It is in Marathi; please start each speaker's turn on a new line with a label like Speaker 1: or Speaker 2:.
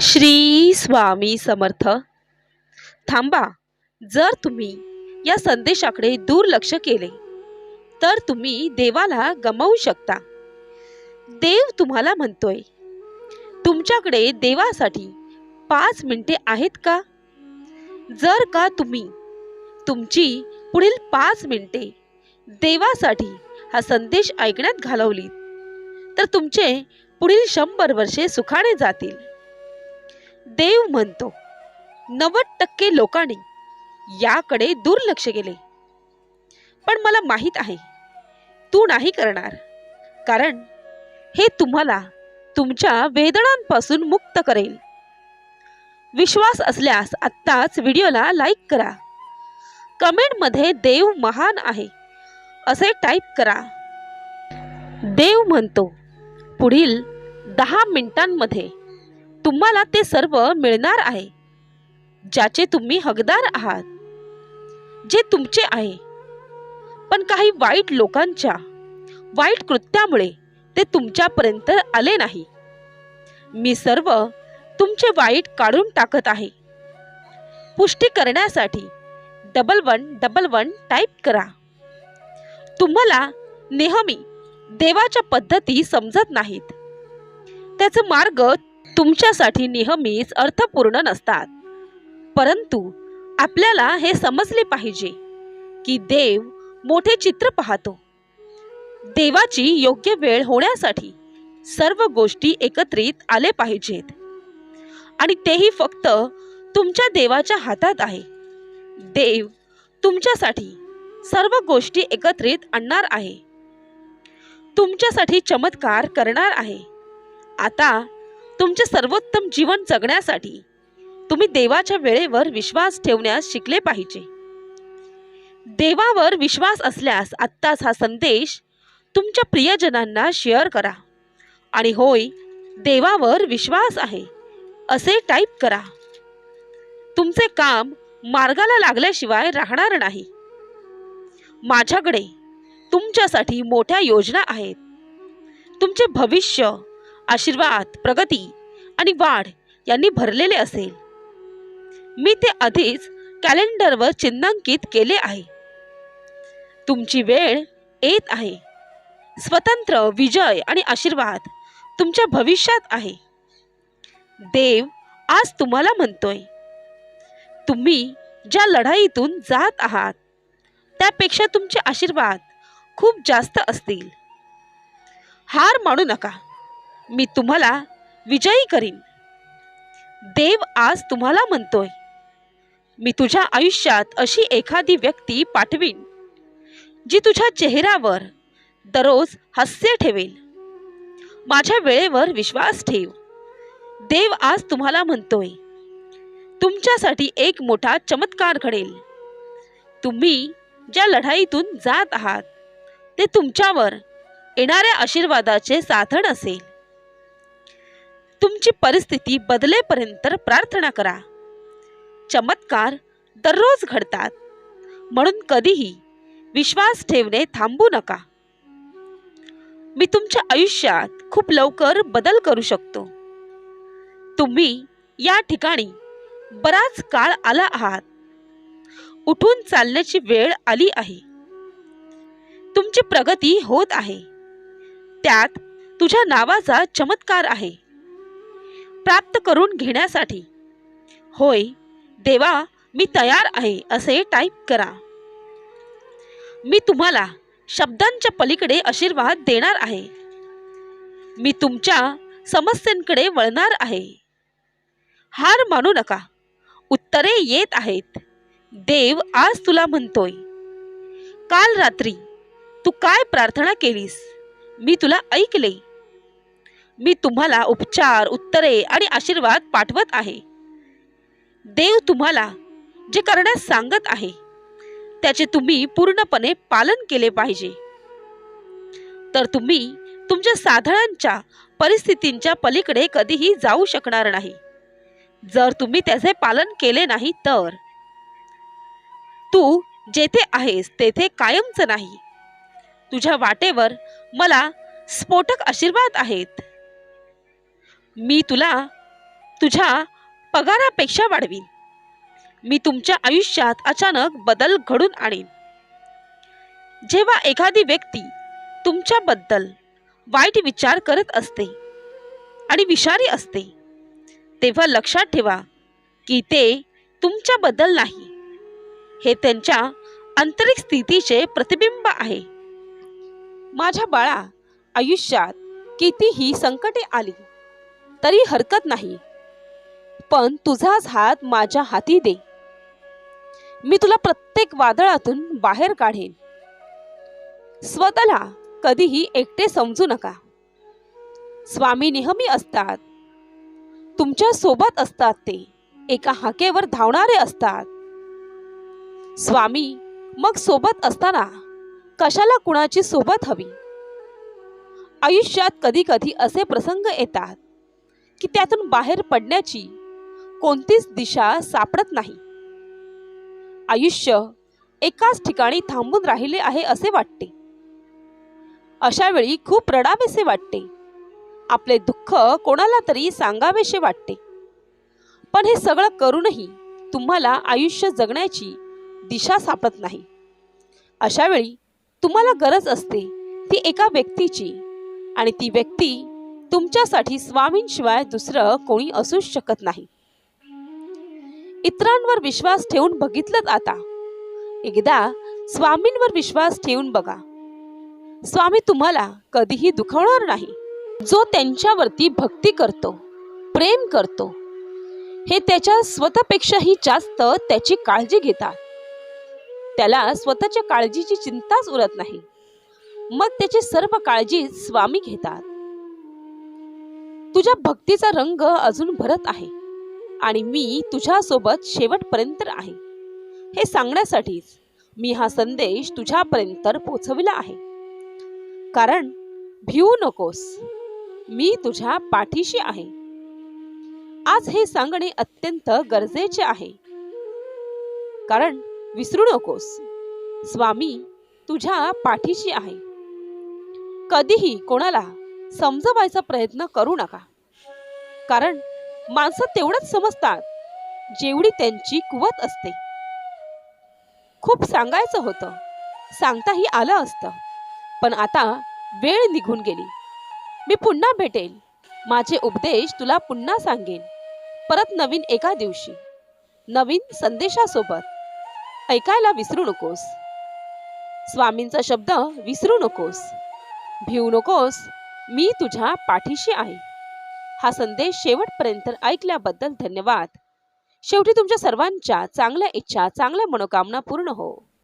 Speaker 1: श्री स्वामी समर्थ. थांबा. जर तुम्ही या संदेशाकडे दुर्लक्ष केले तर तुम्ही देवाला गमावू शकता. देव तुम्हाला म्हणतोय तुमच्याकडे देवासाठी पाच मिनिटे आहेत का? जर का तुम्ही तुमची पुढील पाच मिनिटे देवासाठी हा संदेश ऐकण्यात घालवली तर तुमचे पुढील शंभर वर्षे सुखाने जातील. देव म्हणतो. नव्वद टक्के लोकांनी याकडे दुर्लक्ष केले. पण मला माहीत आहे तू नाही करणार. कारण हे तुम्हाला तुमच्या वेदनांपासून मुक्त करेल. विश्वास असल्यास आत्ताच व्हिडिओला लाईक करा. कमेंटमध्ये देव महान आहे असे टाईप करा. देव म्हणतो पुढील दहा मिनिटांमध्ये तुम्हाला ते सर्व मिळणार आहे ज्याचे तुम्ही हकदार आहात जे तुमचे आहे. पण काही वाईट लोकांच्या वाईट कृत्यामुळे ते तुमच्यापर्यंत आले नाही. मी सर्व तुमचे वाईट काढून टाकत आहे. पुष्टी करण्यासाठी double one double one type करा. तुम्हाला नेहमी देवाच्या पद्धती समजत नाहीत. त्याचे मार्ग तुमच्यासाठी नेहमीच अर्थपूर्ण नसतात. परंतु आपल्याला हे समजले पाहिजे की देव मोठे चित्र पाहतो. देवाची योग्य वेळ होण्यासाठी सर्व गोष्टी एकत्रित आले पाहिजेत. आणि तेही फक्त तुमच्या देवाच्या हातात आहे. देव तुमच्यासाठी सर्व गोष्टी एकत्रित आणणार आहे. तुमच्यासाठी चमत्कार करणार आहे. आता तुमचे सर्वोत्तम जीवन जगण्यासाठी तुम्ही देवाच्या वेळेवर विश्वास ठेवण्यास शिकले पाहिजे. देवावर विश्वास असल्यास आत्ताच हा संदेश तुमच्या प्रियजनांना शेअर करा. आणि होय देवावर विश्वास आहे असे टाईप करा. तुमचे काम मार्गाला लागल्याशिवाय राहणार नाही. माझ्याकडे तुमच्यासाठी मोठ्या योजना आहेत. तुमचे भविष्य आशीर्वाद प्रगती आणि वाढ यांनी भरलेले असेल. मी ते आधीच कॅलेंडरवर चिन्हांकित केले आहे. तुमची वेळ येत आहे. स्वतंत्र विजय आणि आशीर्वाद तुमच्या भविष्यात आहे. देव आज तुम्हाला म्हणतोय तुम्ही ज्या लढाईतून जात आहात त्यापेक्षा तुमचे आशीर्वाद खूप जास्त असतील. हार मानू नका. मी तुम्हाला विजयी करीन. देव आज तुम्हाला म्हणतोय मी तुझ्या आयुष्यात अशी एखादी व्यक्ती पाठवीन जी तुझ्या चेहऱ्यावर दररोज हास्य ठेवेल. माझ्या वेळेवर विश्वास ठेव. देव आज तुम्हाला म्हणतोय तुमच्यासाठी एक मोठा चमत्कार घडेल. तुम्ही ज्या लढाईतून जात आहात ते तुमच्यावर येणाऱ्या आशीर्वादाचे साधन असेल. तुमची परिस्थिती बदलेपर्यंत प्रार्थना करा. चमत्कार दररोज घडतात. म्हणून कधीही विश्वास ठेवणे थांबू नका. मी तुमच्या आयुष्यात खूप लवकर बदल करू शकतो. तुम्ही या ठिकाणी बराच काळ आला आहात. उठून चालण्याची वेळ आली आहे. तुमची प्रगती होत आहे. त्यात तुझ्या नावाचा चमत्कार आहे. प्राप्त करून घेण्यासाठी. होय देवा मी तयार आहे असे टाईप करा. मी तुम्हाला शब्दांच्या पलीकडे आशीर्वाद देणार आहे. मी तुमच्या समस्यांकडे वळणार आहे. हार मानू नका. उत्तरे येत आहेत. देव आज तुला म्हणतोय काल रात्री तू काय प्रार्थना केलीस? मी तुला ऐकले. मी तुम्हाला उपचार उत्तरे आणि आशीर्वाद पाठवत आहे. देव तुम्हाला जे करण्यास सांगत आहे त्याचे तुम्ही पूर्णपणे पालन केले पाहिजे. तर तुम्ही तुमच्या साधारणच्या परिस्थितींच्या पलीकडे कधीही जाऊ शकणार नाही. जर तुम्ही त्याचे पालन केले नाही तर. तू जेथे आहेस तेथे कायमच नाही. तुझ्या वाटेवर मला स्फोटक आशीर्वाद आहेत. मी तुला तुझ्या पगारापेक्षा वाढवीन. मी तुमच्या आयुष्यात अचानक बदल घडून आणीन. जेव्हा एखादी व्यक्ती तुमच्याबद्दल वाईट विचार करत असते आणि विषारी असते तेव्हा लक्षात ठेवा की ते तुमच्याबद्दल नाही. हे त्यांच्या आंतरिक स्थितीचे प्रतिबिंब आहे. माझ्या बाळा आयुष्यात कितीही संकटे आली तरी हरकत नाही. पण तुझाच हात माझ्या हाती दे. मी तुला प्रत्येक वादळातून बाहेर काढेन. स्वतःला कधीही एकटे समजू नका. स्वामी नेहमी असतात. तुमच्यासोबत असतात ते. एका हाकेवर धावणारे असतात. स्वामी मग सोबत असताना कशाला कुणाची सोबत हवी? आयुष्यात कधी कधी असे प्रसंग येतात. की त्यातून बाहेर पडण्याची कोणतीच दिशा सापडत नाही. आयुष्य एकाच ठिकाणी थांबून राहिले आहे असे वाटते. अशा वेळी खूप रडावेसे वाटते. आपले दुःख कोणाला तरी सांगावेसे वाटते. पण हे सगळं करूनही तुम्हाला आयुष्य जगण्याची दिशा सापडत नाही. अशा वेळी तुम्हाला गरज असते ती एका व्यक्तीची आणि ती व्यक्ती तुमच्यासाठी स्वामींशिवाय दुसरं कोणी असूच शकत नाही. इतरांवर विश्वास ठेवून बघितलं आता. एकदा स्वामींवर विश्वास ठेवून बघा. स्वामी तुम्हाला कधीही दुखवणार नाही. जो त्यांच्यावरती भक्ती करतो प्रेम करतो हे त्याच्या स्वतःपेक्षाही जास्त त्याची काळजी घेतात. त्याला स्वतःच्या काळजीची चिंताच उरत नाही. मग त्याची सर्व काळजी स्वामी घेतात. तुझ्या भक्तीचा रंग अजून भरत आहे आणि मी तुझ्यासोबत शेवटपर्यंत आहे. हे सांगण्यासाठीच मी हा संदेश तुझ्यापर्यंत पोचविला आहे. कारण भिवू नकोस मी तुझ्या पाठीशी आहे. आज हे सांगणे अत्यंत गरजेचे आहे. कारण विसरू नकोस स्वामी तुझ्या पाठीशी आहे. कधीही कोणाला समजवायचा प्रयत्न करू नका. कारण माणसं तेवढंच समजतात जेवढी त्यांची कुवत असते. खूप सांगायचं होतं. सांगताही आलं असतं. पण आता वेळ निघून गेली. मी पुन्हा भेटेल. माझे उपदेश तुला पुन्हा सांगेन. परत नवीन एका दिवशी. नवीन संदेशासोबत. ऐकायला विसरू नकोस. स्वामींचा शब्द विसरू नकोस. भिवू नकोस. मी तुझ्या पाठीशी आहे. हा संदेश शेवटपर्यंत ऐकल्याबद्दल धन्यवाद. शेवटी तुमच्या सर्वांच्या चांगल्या इच्छा चांगल्या मनोकामना पूर्ण हो.